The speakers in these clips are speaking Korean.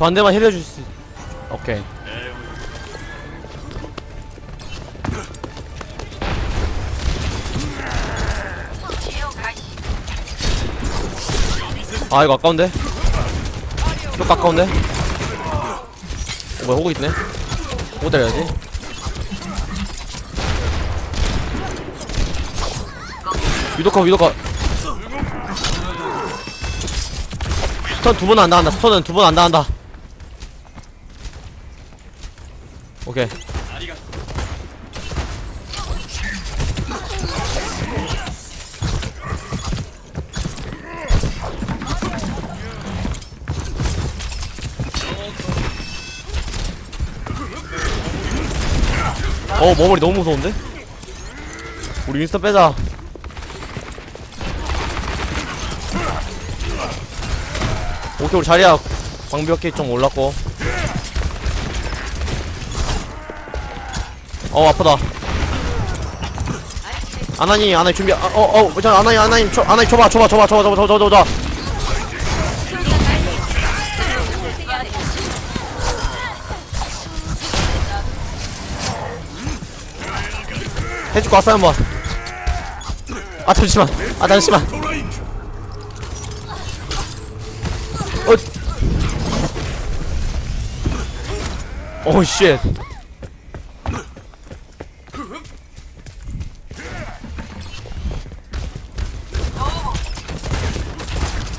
저 한 대만 힐해줄 수 오케이. 아 이거 아까운데? 좀 아까운데? 어, 뭐야 호구 있네? 호구 때려야지. 위도커 위도커. 스턴 두 번 안 나간다. 스턴은 두 번 안 나간다 오케이. 어 머머리 너무 무서운데? 우리 인스타 빼자. 오케이 우리 자리야. 광벽기 좀 올랐고 어 아프다. 아나니 아나니 준비 아, 어어저 아나니 아나니 저 아나니 줘봐 줘봐 줘봐 줘봐 줘봐 줘봐 줘봐. 해주고 왔어 한번. 아 잠시만. 아 잠시만. 어. 오우 쉣.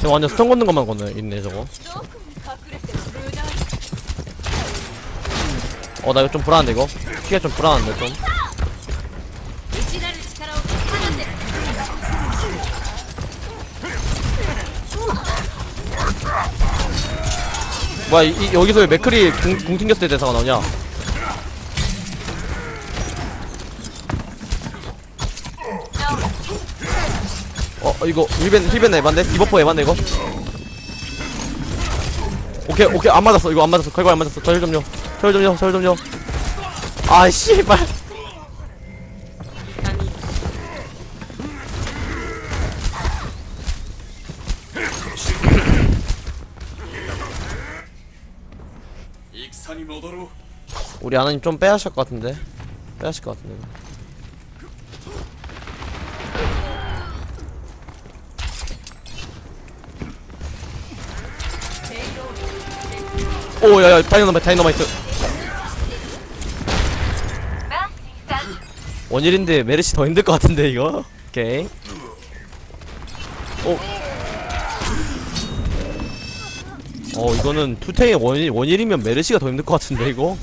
저 완전 스턴 걷는 것만 걷네 있네 저거. 어 나 이거 좀 불안한데 이거? 피가 좀 불안한데 좀. 뭐야 이, 이- 여기서 왜 맥클이 궁, 궁 튕겼을 때 대사가 나오냐 어 어, 이거 힐벤 힐벤 에반데? 디버퍼 에반데 이거? 오케이 오케이. 안 맞았어. 이거 안 맞았어. 결과 안 맞았어. 저힐 좀요 저힐 좀요 저힐 좀요 아 씨발. 우리 아나님 좀 빼야 하실 것 같은데? 빼야 하실 것 같은데 오 야야 다이너마이트 다이너마이트. 원일인데 메르시 더 힘들 것 같은데 이거? 오케이. 오. 어 이거는 투탱의 원일 원일이면 메르시가 더 힘들 것 같은데 이거?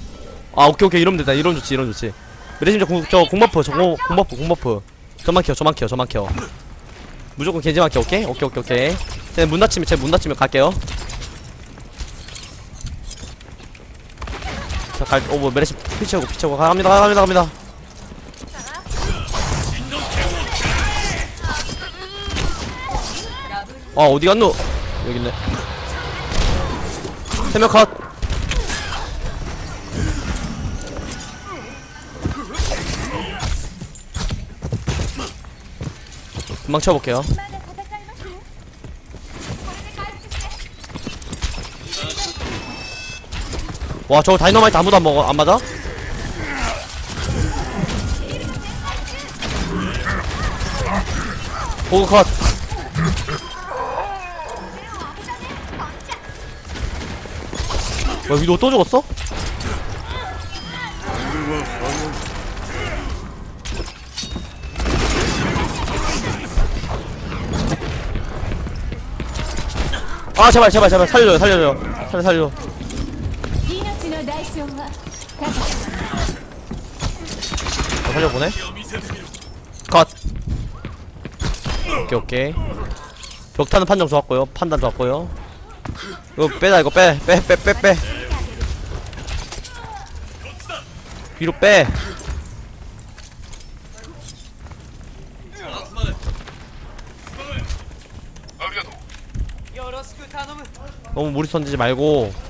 아 오케이 오케이. 이러면 된다. 이러면 좋지 이러면 좋지. 메르시 저저 공버프 저 공- 공버프 공버프. 저만 켜 저만 켜 저만 켜 무조건 겐지만 켜 오케이? 오케이 오케이 오케이. 쟤문 닫히면 쟤문 닫히면 갈게요 자 갈 오 뭐 메르시 피치하고 피치하고. 갑니다 갑니다 갑니다. 아 어디 갔노? 여기 있네. 세명 컷. 금방 쳐볼게요 와 저거 다이너마이트 아무도 안 먹어 안 맞아? 호그 컷 뭐야 위도 또 죽었어? 아 제발 제발 제발 살려줘요 살려줘요 살려 살려 자, 어, 살려보네? 컷. 오케이 오케이. 벽타는 판정 좋았고요. 판단 좋았고요. 이거 빼다 이거 빼 빼 빼 빼빼. 위로 빼. 너무 무리 던지지 말고.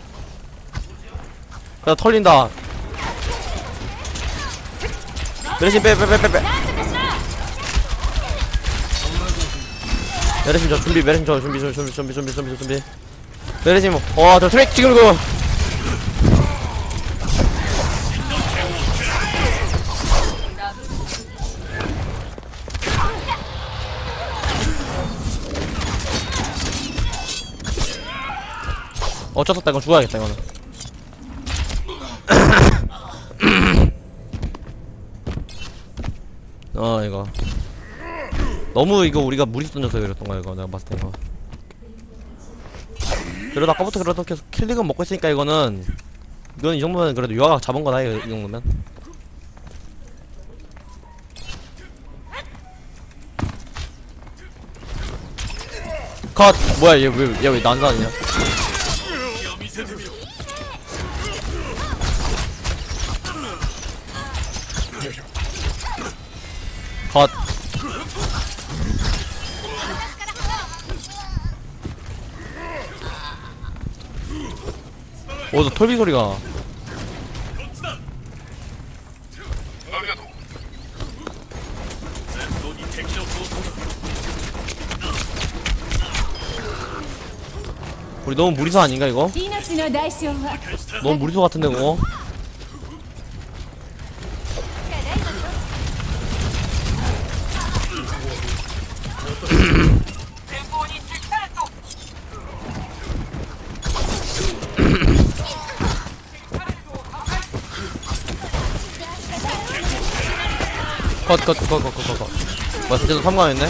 야 털린다. 메르신 빼빼빼빼빼. 메르신 저 준비 메르신 저 준비 준비 준비 준비 준비 준비 준비. 메르신 뭐어저 트랙 지금 이거. 어쩔 수 없다 이건 죽어야겠다 이거는 어 이거. 너무 이거 우리가 무리 던져서 그랬던 거야 이거. 내가 봤을 때 이거. 그래도 아까부터 그래도 계속 킬링은 먹고 있으니까 이거는 이건 이 정도면 그래도 유아가 잡은 거다 이, 이 정도면. 컷! 뭐야 얘 왜 얘왜 난사냐 컷 오, 저 톨비 소리가. 우리 너무 무리수 아닌가 이거? 命の代償は 너무 무리수 같은데 그거? 컷컷컷컷컷컷. 뭐야 진짜 삼관했네?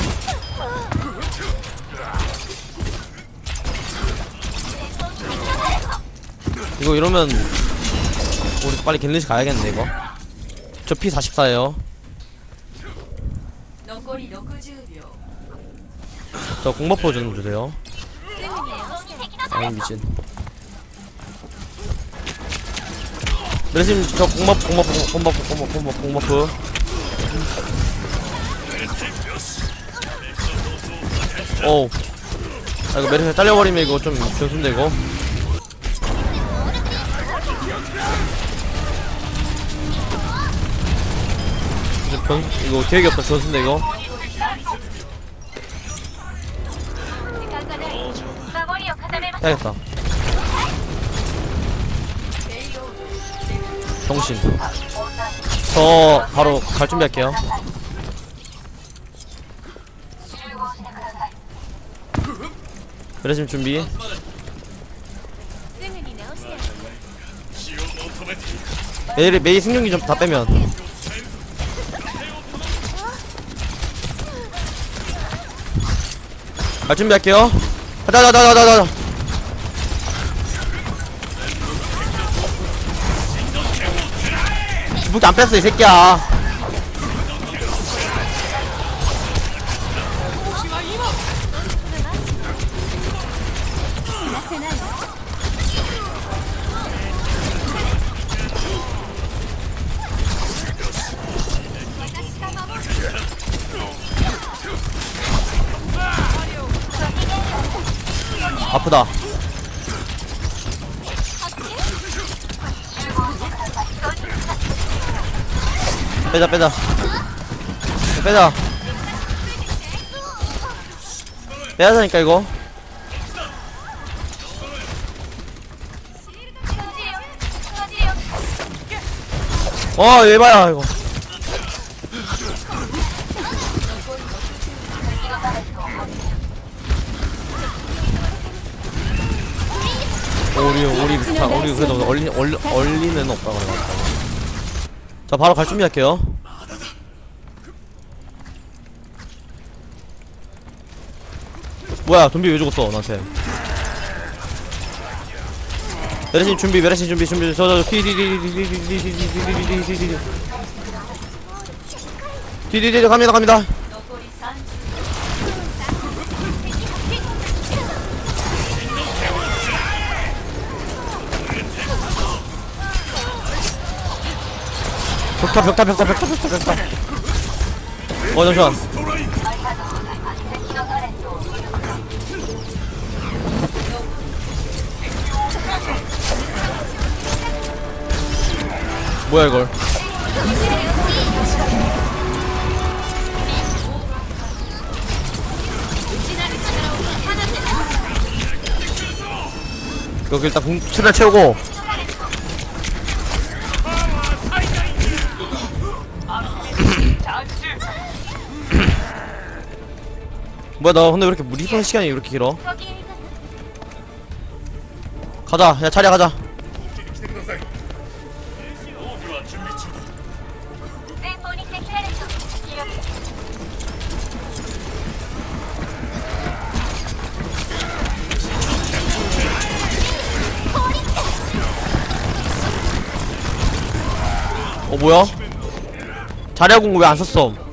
이거 이러면 우리 빨리 갤리시 가야겠네 이거? 저 P 44에요. 저 공마포 좀 주세요. 아이 미친. 레심 저 공마포 공마포 공마포 공마포 공마포 어우. 아 이거 메르심 딸려버리면 이거 좀 변수인데 이거. 변 이거 계획이 없다 변수인데 이거. 해야겠다. 정신 저 바로 갈 준비할게요. 그러시면 준비. 메이 메이 승용기 좀 다 빼면. 갈 준비할게요. 가자 가자 가자 가자. 무기 안 뺐어 이 새끼야. 아프다 빼자 빼자. 빼자. 빼야자니까 이거. 어 얘봐야 이거. 우리 우리 다 우리 그래도 얼리 얼리 얼리는 없다 그래. 자 바로 갈 준비할게요. 뭐야 좀비 왜 죽었어 나한테? 메르신 준비 메르신 준비 준비 저저 디디디디디디디디디디디디디디디디 디디디디 갑니다 갑니다. 벽타 벽타 벽타 벽타 벽타 벽타 어 잠시만. 뭐야 이걸? 여기 일단 궁 최대 채우고. 뭐야 나 근데 왜 이렇게 리본 시간이 이렇게 길어? 가자 야 자리야 가자. 어 뭐야? 자리야 공왜 안 썼어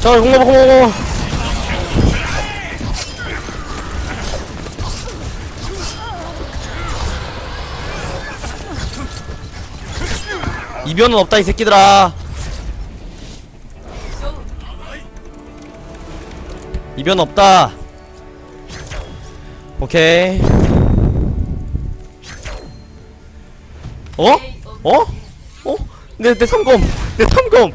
자 공마봐 공마봐 이변은 없다 이 새끼들아. 이변 없다 오케이 어? 어? 어? 내, 내 성검 내 성검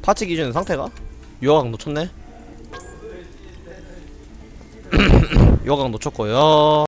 파츠 기준 상태가? 유화각 놓쳤네 유화각 놓쳤고요